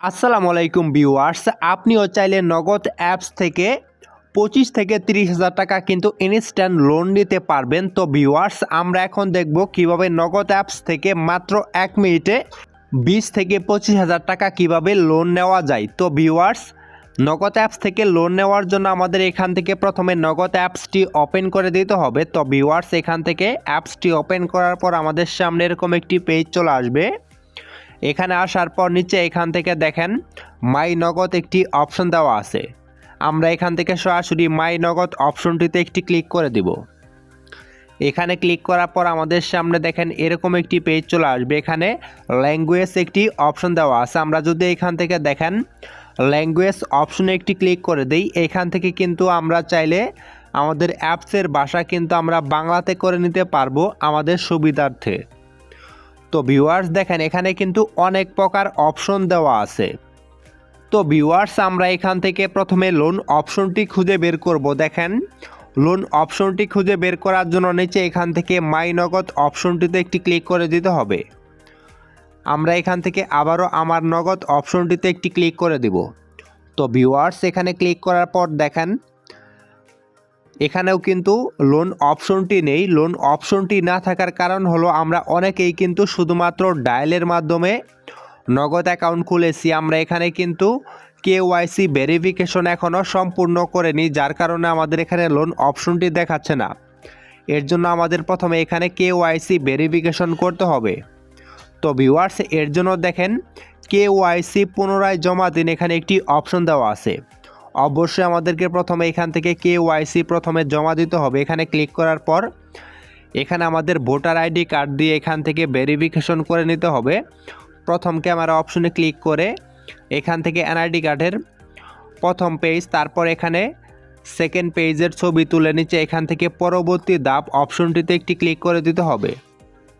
আসসালামু আলাইকুম ভিউয়ার্স, আপনিও চাইলে নগদ অ্যাপস থেকে পঁচিশ থেকে তিরিশ হাজার টাকা কিন্তু ইনস্ট্যান্ট লোন নিতে পারবেন। তো ভিউয়ার্স, আমরা এখন দেখব কীভাবে নগদ অ্যাপস থেকে মাত্র এক মিনিটে বিশ থেকে পঁচিশ হাজার টাকা কীভাবে লোন নেওয়া যায়। তো ভিউয়ার্স, নগদ অ্যাপস থেকে লোন নেওয়ার জন্য আমাদের এখান থেকে প্রথমে নগদ অ্যাপসটি ওপেন করে দিতে হবে। তো ভিউয়ার্স, এখান থেকে অ্যাপসটি ওপেন করার পর আমাদের সামনে এরকম একটি পেজ চলে আসবে। এখানে আসার পর নিচে এখান থেকে দেখেন, মাই নগদ একটি অপশন দেওয়া আছে। আমরা এখান থেকে সরাসরি মাই নগদ অপশনটিতে একটি ক্লিক করে দিব। এখানে ক্লিক করার পর আমাদের সামনে দেখেন এরকম একটি পেজ চলে আসবে। এখানে ল্যাঙ্গুয়েজ একটি অপশন দেওয়া আছে। আমরা যদি এখান থেকে দেখেন, ল্যাঙ্গুয়েজ অপশনে একটি ক্লিক করে দিই, এখান থেকে কিন্তু আমরা চাইলে আমাদের অ্যাপসের ভাষা কিন্তু আমরা বাংলাতে করে নিতে পারব আমাদের সুবিধার্থে। তো ভিউয়ার্স দেখেন, এখানে কিন্তু অনেক প্রকার অপশন দেওয়া আছে। তো ভিউয়ার্স আমরা এখান থেকে প্রথমে লোন অপশনটি খুঁজে বের করব। দেখেন লোন অপশনটি খুঁজে বের করার জন্য নিচে এখান থেকে মাই নগদ অপশনটিতে একটি ক্লিক করে দিতে হবে। আমরা এখান থেকে আবারও আমার নগদ অপশনটিতে একটি ক্লিক করে দিব। তো ভিউয়ার্স এখানে ক্লিক করার পর দেখেন এখানেও কিন্তু লোন অপশনটি নেই। লোন অপশনটি না থাকার কারণ হলো আমরা অনেকেই কিন্তু শুধুমাত্র ডায়ালের মাধ্যমে নগদ অ্যাকাউন্ট খুলেছি। আমরা এখানে কিন্তু কেওয়াইসি ভেরিফিকেশন এখনও সম্পূর্ণ করেনি, যার কারণে আমাদের এখানে লোন অপশনটি দেখাচ্ছে না। এর জন্য আমাদের প্রথমে এখানে কেওয়াইসি ভেরিফিকেশন করতে হবে। তো ভিউয়ার্স এর জন্য দেখেন কেওয়াইসি পুনরায় জমা দিন, এখানে একটি অপশন দেওয়া আছে। অবশ্যই আমাদেরকে প্রথমে এখান থেকে কে ওয়াইসি প্রথমে জমা দিতে হবে। এখানে ক্লিক করার পর এখানে আমাদের ভোটার আইডি কার্ড দিয়ে এখান থেকে ভেরিফিকেশন করে নিতে হবে। প্রথম ক্যামেরা অপশনে ক্লিক করে এখান থেকে এনআইডি কার্ডের প্রথম পেজ তারপর এখানে সেকেন্ড পেজের ছবি তুলে নিচে এখান থেকে পরবর্তী দাপ অপশনটিতে একটি ক্লিক করে দিতে হবে।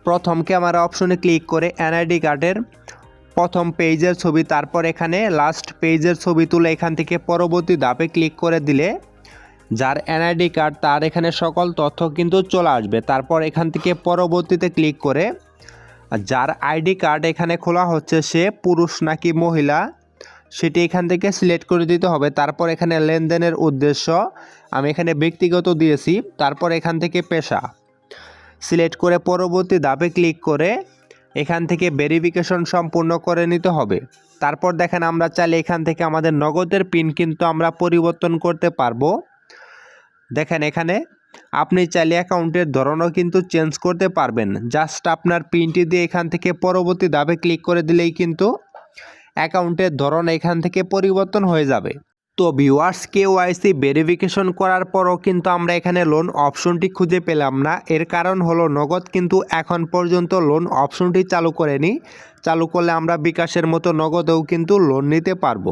প্রথম ক্যামেরা অপশনে ক্লিক করে এনআইডি কার্ডের প্রথম পেজের ছবি, তারপর এখানে লাস্ট পেজের ছবি তুলে এখান থেকে পরবর্তী ধাপে ক্লিক করে দিলে যার এনআইডি কার্ড তার এখানে সকল তথ্য কিন্তু চলে আসবে। তারপর এখান থেকে পরবর্তীতে ক্লিক করে যার আইডি কার্ড এখানে খোলা হচ্ছে, সে পুরুষ নাকি মহিলা, সেটি এখান থেকে সিলেক্ট করে দিতে হবে। তারপর এখানে লেনদেনের উদ্দেশ্য, আমি এখানে ব্যক্তিগত দিয়েছি, তারপর এখান থেকে পেশা। সিলেক্ট করে পরবর্তী ধাপে ক্লিক করে এখান থেকে ভেরিফিকেশন সম্পূর্ণ করে নিতে হবে। তারপর দেখেন আমরা চাইলে এখান থেকে আমাদের নগদের পিন কিন্তু আমরা পরিবর্তন করতে পারব। দেখেন এখানে আপনি চাইলে অ্যাকাউন্টের ধরনও কিন্তু চেঞ্জ করতে পারবেন। জাস্ট আপনার পিনটি দিয়ে এখান থেকে পরবর্তী ধাপে ক্লিক করে দিলেই কিন্তু অ্যাকাউন্টের ধরন এখান থেকে পরিবর্তন হয়ে যাবে। তো ভিউয়ার্স কেওয়াইসি ভেরিফিকেশন করার পরও কিন্তু আমরা এখানে লোন অপশনটি খুঁজে পেলাম না। এর কারণ হলো নগদ কিন্তু এখন পর্যন্ত লোন অপশনটি চালু করেনি। চালু করলে আমরা বিকাশের মতো নগদেও কিন্তু লোন নিতে পারব।